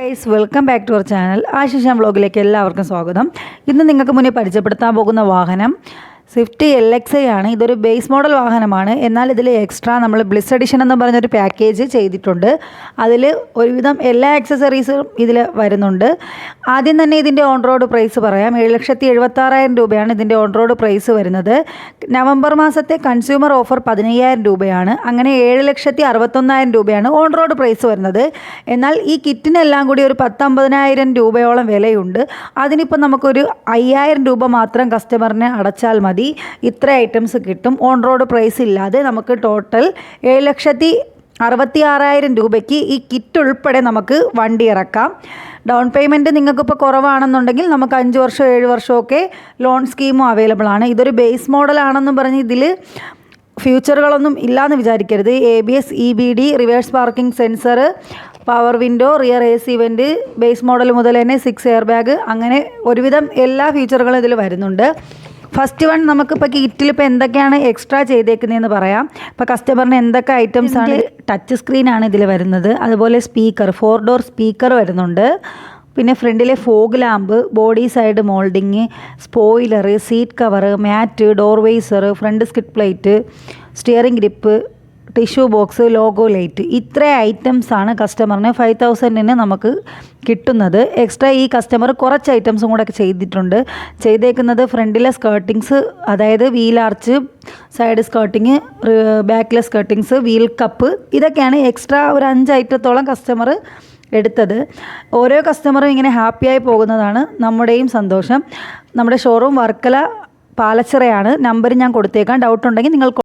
Guys welcome back to our channel ആശിഷാം വ്ളോഗിലേക്ക് എല്ലാവർക്കും സ്വാഗതം. ഇന്ന് നിങ്ങൾക്ക് മുന്നിൽ പരിചയപ്പെടുത്താൻ പോകുന്ന വാഹനം സ്വിഫ്റ്റ് എൽ എക്സ് ഐ ആണ്. ഇതൊരു ബേസ് മോഡൽ വാഹനമാണ്. എന്നാൽ ഇതിൽ എക്സ്ട്രാ നമ്മൾ ബ്ലിസ് എഡിഷൻ എന്ന് പറഞ്ഞൊരു പാക്കേജ് ചെയ്തിട്ടുണ്ട്. അതിൽ ഒരുവിധം എല്ലാ ആക്സസറീസും ഇതിൽ വരുന്നുണ്ട്. ആദ്യം തന്നെ ഇതിന്റെ ഓൺ റോഡ് പ്രൈസ് പറയാം. ഏഴ് ലക്ഷത്തി എഴുപത്താറായിരം രൂപയാണ് ഇതിന്റെ ഓൺ റോഡ് പ്രൈസ് വരുന്നത്. നവംബർ മാസത്തെ കൺസ്യൂമർ ഓഫർ പതിനയ്യായിരം രൂപയാണ്. അങ്ങനെ ഏഴ് ലക്ഷത്തി അറുപത്തൊന്നായിരം രൂപയാണ് ഓൺ റോഡ് പ്രൈസ് വരുന്നത്. എന്നാൽ ഈ കിറ്റിനെല്ലാം കൂടി ഒരു പത്തമ്പതിനായിരം രൂപയോളം വിലയുണ്ട്. അതിനിപ്പോൾ നമുക്കൊരു അയ്യായിരം രൂപ മാത്രം കസ്റ്റമറിന് അടച്ചാൽ മതി. ഇത്ര ഐറ്റംസ് കിട്ടും. ഓൺ റോഡ് പ്രൈസ് ഇല്ലാതെ നമുക്ക് ടോട്ടൽ ഏഴ് ലക്ഷത്തി അറുപത്തി ആറായിരം രൂപയ്ക്ക് ഈ കിറ്റ് ഉൾപ്പെടെ നമുക്ക് വണ്ടി ഇറക്കാം. ഡൗൺ പേയ്മെന്റ് നിങ്ങൾക്കിപ്പോൾ കുറവാണെന്നുണ്ടെങ്കിൽ നമുക്ക് അഞ്ച് വർഷം ഏഴ് വർഷമൊക്കെ ലോൺ സ്കീമും അവൈലബിൾ ആണ്. ഇതൊരു ബേസ് മോഡലാണെന്നും പറഞ്ഞ് ഇതിൽ ഫ്യൂച്ചറുകളൊന്നും ഇല്ലയെന്ന് വിചാരിക്കരുത്. A B S E B D reverse parking sensor power window rear A C vent base model മുതൽ തന്നെ സിക്സ് എയർ ബാഗ് അങ്ങനെ ഒരുവിധം എല്ലാ ഫീച്ചറുകളും ഇതിൽ വരുന്നുണ്ട്. ഫസ്റ്റ് വൺ നമുക്കിപ്പോൾ കിറ്റിൽ ഇപ്പോൾ എന്തൊക്കെയാണ് എക്സ്ട്രാ ചെയ്തേക്കുന്നതെന്ന് പറയാം. ഇപ്പോൾ കസ്റ്റമറിന് എന്തൊക്കെ ഐറ്റംസ് ആണ് ടച്ച് സ്ക്രീനാണ് ഇതിൽ വരുന്നത്. അതുപോലെ സ്പീക്കർ ഫോർ ഡോർ സ്പീക്കർ വരുന്നുണ്ട്. പിന്നെ ഫ്രണ്ടിലെ fog lamp body side moulding spoiler seat cover mat door visor front skid plate steering grip tissue box logo light ഇത്ര ഐറ്റംസാണ് കസ്റ്റമറിന് ഫൈവ് തൗസൻഡിന് നമുക്ക് കിട്ടുന്നത്. എക്സ്ട്രാ ഈ കസ്റ്റമർ കുറച്ച് ഐറ്റംസും കൂടെ ചെയ്തിട്ടുണ്ട്. ചെയ്തേക്കുന്നത് ഫ്രണ്ടിലെ സ്കേർട്ടിങ്സ് അതായത് വീൽ ആർച്ച് സൈഡ് സ്കേർട്ടിങ് ബാക്കിലെ സ്കേർട്ടിങ്സ് വീൽ കപ്പ് ഇതൊക്കെയാണ് എക്സ്ട്രാ ഒരു അഞ്ച് ഐറ്റത്തോളം കസ്റ്റമർ എടുത്തത്. ഓരോ കസ്റ്റമറും ഇങ്ങനെ ഹാപ്പിയായി പോകുന്നതാണ് നമ്മുടെയും സന്തോഷം. നമ്മുടെ ഷോറൂം വർക്കല പാലച്ചിറയാണ്. നമ്പർ ഞാൻ കൊടുത്തേക്കാം. ഡൗട്ട് ഉണ്ടെങ്കിൽ നിങ്ങൾ